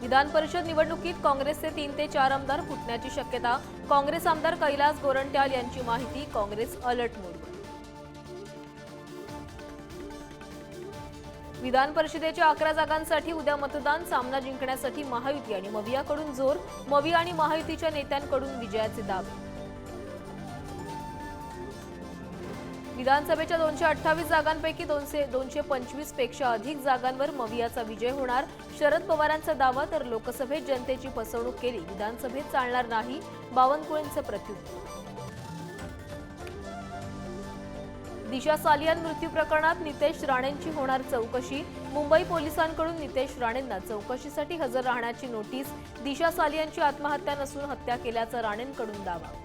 विधान परिषद निवडणुकीत काँग्रेसचे तीन ते चार आमदार फुटण्याची शक्यता. काँग्रेस आमदार कैलास गोरंट्याल यांची माहिती काँग्रेस अलर्ट मोडवर विधान परिषदेच्या अकरा जागांसाठी उद्या मतदान सामना जिंकण्यासाठी महायुती आणि मवियाकडून जोर मवी आणि महायुतीच्या नेत्यांकडून विजयाचे दावे. विधानसभेच्या दोनशे अठ्ठावीस जागांपैकी दोनशे दोनशे पंचवीसपेक्षा अधिक जागांवर मवियाचा विजय होणार. शरद पवारांचा दावा तर लोकसभेत जनतेची फसवणूक केली. विधानसभेत चालणार नाही बावनकुळेंचं प्रत्युत्तर. दिशा सालियान मृत्यू प्रकरणात नितेश राणेंची होणार चौकशी. मुंबई पोलिसांकडून नितेश राणेंना चौकशीसाठी हजर राहण्याची नोटीस. दिशा सालियांची आत्महत्या नसून हत्या केल्याचा राणेंकडून दावा.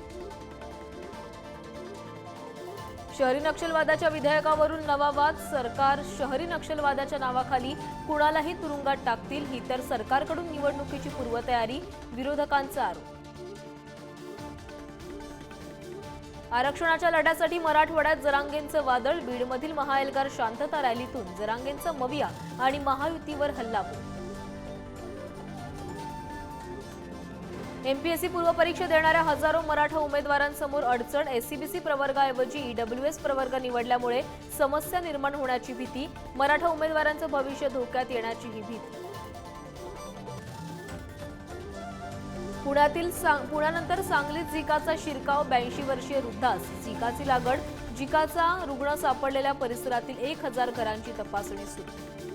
शहरी नक्षलवादाच्या विधेयकावरून नवा वाद सरकार शहरी नक्षलवादाच्या नावाखाली कुणालाही तुरुंगात टाकतील ही तर सरकारकडून निवडणुकीची पूर्वतयारी विरोधकांचा आरोप. आरक्षणाच्या लढ्यासाठी मराठवाड्यात जरांगेंचं वादळ बीडमधील महाएल्गार शांतता रॅलीतून जरांगेंचं मविया आणि महायुतीवर हल्ला एमपीएससी पूर्व परीक्षा देणाऱ्या हजारो मराठा उमेदवारांसमोर अडचण. एससीबीसी प्रवर्गाऐवजी ईडब्ल्यूएस प्रवर्ग निवडल्यामुळे समस्या निर्माण होण्याची भीती मराठा उमेदवारांचं भविष्य धोक्यात येण्याचीही भीती. पुण्यातील सांग- पुण्यानंतर सांगलीत झिकाचा शिरकाव ब्याऐंशी वर्षीय वृद्धास. झिकाची लागण झिकाचा रुग्ण सापडलेल्या परिसरातील एक हजार घरांची तपासणी सुरू.